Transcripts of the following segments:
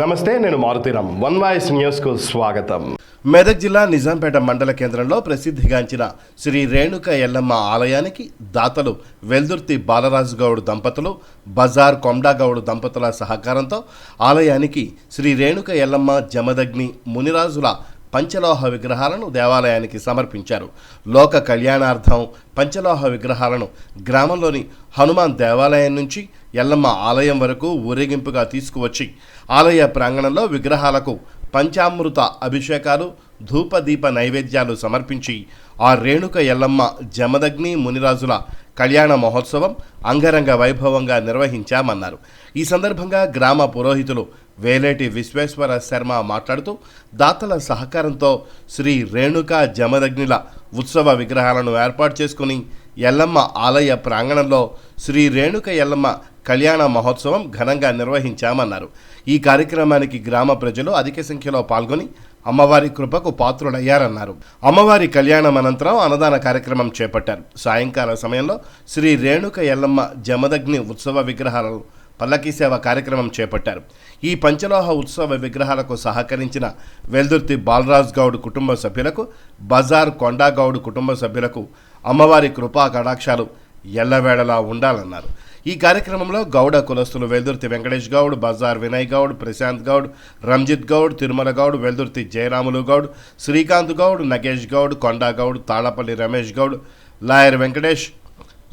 నమస్తే నేను Maruthi Ram one voice న్యూస్కు స్వాగతం. మెదక్ జిల్లా నిజాంపేట మండల కేంద్రంలో ప్రసిద్ధిగాంచిన శ్రీ రేణుక ఎల్లమ్మ ఆలయానికి దాతలు వెల్దుర్తి బాలరాజు గౌడ్ దంపతులు బజార్ కొమ్డాగౌడ్ దంపతుల సహకారంతో ఆలయానికి శ్రీ రేణుక ఎల్లమ్మ జమదగ్ని మునిరాజుల పంచలోహ విగ్రహాలను దేవాలయానికి సమర్పించారు. లోక కళ్యాణార్థం పంచలోహ విగ్రహాలను గ్రామంలోని హనుమాన్ దేవాలయం నుంచి ఎల్లమ్మ ఆలయం వరకు ఊరేగింపుగా తీసుకువచ్చి ఆలయ ప్రాంగణంలో విగ్రహాలకు పంచామృత అభిషేకాలు ధూపదీప నైవేద్యాలు సమర్పించి ఆ రేణుక ఎల్లమ్మ జమదగ్ని మునిరాజుల కళ్యాణ మహోత్సవం అంగరంగ వైభవంగా నిర్వహించామన్నారు. ఈ సందర్భంగా గ్రామ పురోహితులు వేలేటి విశ్వేశ్వర శర్మ మాట్లాడుతూ దాతల సహకారంతో శ్రీ రేణుక జమదగ్నిల ఉత్సవ విగ్రహాలను ఏర్పాటు చేసుకుని ఎల్లమ్మ ఆలయ ప్రాంగణంలో శ్రీ రేణుక ఎల్లమ్మ కళ్యాణ మహోత్సవం ఘనంగా నిర్వహించామన్నారు. ఈ కార్యక్రమానికి గ్రామ ప్రజలు అధిక సంఖ్యలో పాల్గొని అమ్మవారి కృపకు పాత్రులయ్యారన్నారు. అమ్మవారి కళ్యాణం అనంతరం అన్నదాన కార్యక్రమం చేపట్టారు. సాయంకాల సమయంలో శ్రీ రేణుక ఎల్లమ్మ జమదగ్ని ఉత్సవ విగ్రహాలను పల్లకీ సేవ కార్యక్రమం చేపట్టారు. ఈ పంచలోహ ఉత్సవ విగ్రహాలకు సహకరించిన వెల్దుర్తి బాలరాజ్ గౌడ్ కుటుంబ సభ్యులకు బజార్ కొండాగౌడ్ కుటుంబ సభ్యులకు అమ్మవారి కృపా కటాక్షాలు ఎల్లవేళలా ఉండాలన్నారు. ఈ కార్యక్రమంలో గౌడ కులస్తులు వెల్దుర్తి వెంకటేష్ గౌడ్ బజార్ వినయ్ గౌడ్ ప్రశాంత్ గౌడ్ రంజిత్ గౌడ్ తిరుమల గౌడ్ వెల్దుర్తి జయరాములు గౌడ్ శ్రీకాంత్ గౌడ్ నగేష్ గౌడ్ కొండా గౌడ్ తాళపల్లి రమేష్ గౌడ్ లాయర్ వెంకటేష్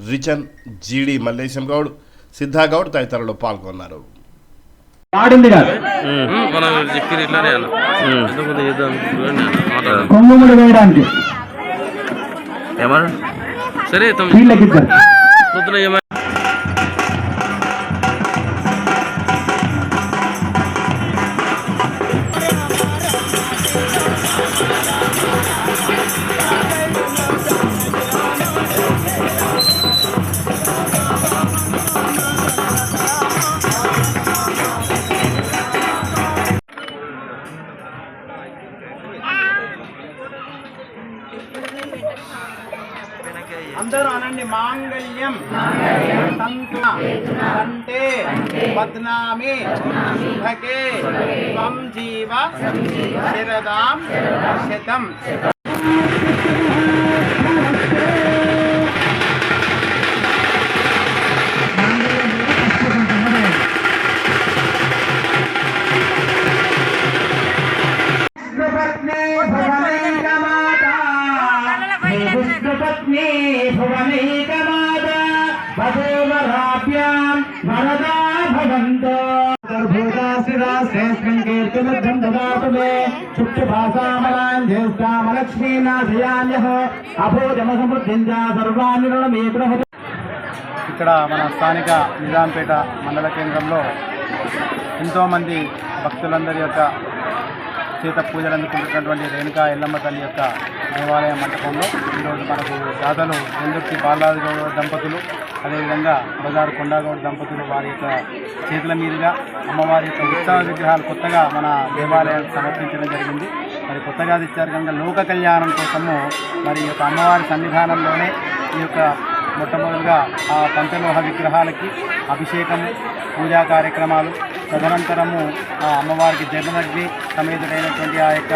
రిచన్ జీడి మల్లేశం గౌడ్ సిద్ధాగౌడ్ తదితరులు పాల్గొన్నారు. ఆడింది కాదు. కొంగుముడి వేయడానికి. ఏమన్నా? సరే తొమ్మిది మాంగళ్యం. తంతు కంటే పద్నామి శుభకే త్వం జీవ శరదాం. శతం. వధూవరాభ్యాం వరదా ఇక్కడ మన స్థానిక నిజాంపేట మండల కేంద్రంలో ఎంతోమంది భక్తులందరి యొక్క చేత పూజలు అందుకుంటున్నటువంటి రేణుకా ఎల్లమ్మ తల్లి యొక్క దేవాలయ మంటపంలో ఈరోజు మనకు దాతలు వెల్దుర్తి బాలరాజు గౌడ్ దంపతులు అదేవిధంగా బజారు కొండాగౌడ్ దంపతులు వారి యొక్క చేతుల మీదుగా అమ్మవారి యొక్క ఉత్సవ విగ్రహాలు కొత్తగా మన దేవాలయానికి సమర్పించడం జరిగింది. మరి కొత్తగా తెచ్చారు కనుక లోక కళ్యాణం కోసము మరి ఈ యొక్క అమ్మవారి సన్నిధానంలోనే ఈ యొక్క మొట్టమొదటిగా ఆ పంచలోహ విగ్రహాలకి అభిషేకము పూజా కార్యక్రమాలు తదనంతరము ఆ అమ్మవారికి జగనగ్ని సమేతుడైనటువంటి ఆ యొక్క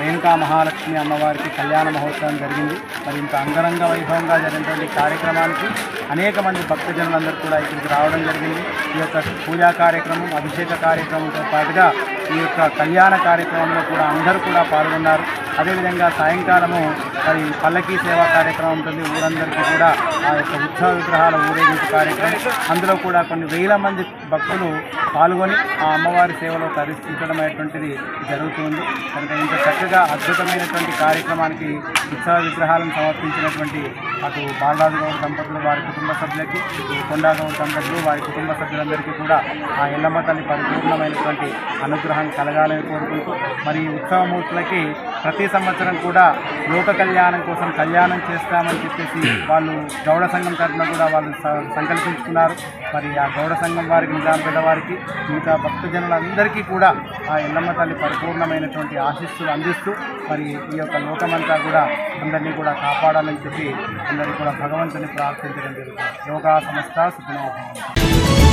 రేణుకా మహాలక్ష్మి అమ్మవారికి కళ్యాణ మహోత్సవం జరిగింది. మరి ఇంత అంగరంగ వైభవంగా జరిగినటువంటి కార్యక్రమానికి అనేక మంది భక్తజనులందరూ కూడా ఇక్కడికి రావడం జరిగింది. ఈ యొక్క పూజా కార్యక్రమం అభిషేక కార్యక్రమంతో పాటుగా ఈ యొక్క కళ్యాణ కార్యక్రమంలో కూడా అందరూ కూడా పాల్గొన్నారు. అదేవిధంగా సాయంకాలము మరి పల్లకీ సేవా కార్యక్రమం ఉంటుంది. ఊరందరికీ కూడా ఆ యొక్క ఉత్సవ విగ్రహాల ఊరేగింపు కార్యక్రమం. అందులో కూడా కొన్ని వేల మంది భక్తులు పాల్గొని ఆ అమ్మవారి సేవలో తరిస్తుంచడం అనేటువంటిది జరుగుతుంది. కనుక ఇంత చక్కగా అద్భుతమైనటువంటి కార్యక్రమానికి ఉత్సవ విగ్రహాలను సమర్పించినటువంటి అటు బాలరాజు గౌడ్ దంపతులు వారి కుటుంబ సభ్యులకి ఇటు కొండా దంపతులు వారి కుటుంబ సభ్యులందరికీ కూడా ఆ ఎల్లమ్మ తల్లి పరిపూర్ణమైనటువంటి అనుగ్రహం కలగాలని కోరుకుంటూ మరి ఉత్సవమూర్తులకి ప్రతి సంవత్సరం కూడా లోక కళ్యాణం కోసం కళ్యాణం చేస్తామని చెప్పేసి వాళ్ళు గౌడ సంఘం తరఫున కూడా వాళ్ళు స- సంకల్పించుకున్నారు. మరి ఆ గౌడ సంఘం వారికి నిజాంపేట వారికి మిగతా భక్తజనులందరికీ కూడా ఆ ఎల్లమ్మ తల్లి పరిపూర్ణమైనటువంటి ఆశీస్సులు అందిస్తూ మరి ఈ యొక్క లోకమంతా కూడా అందరినీ కూడా కాపాడాలని చెప్పి అందరినీ కూడా భగవంతుని ప్రార్థించడం జరుగుతుంది. యోగా సంస్థ సుఖినోభవం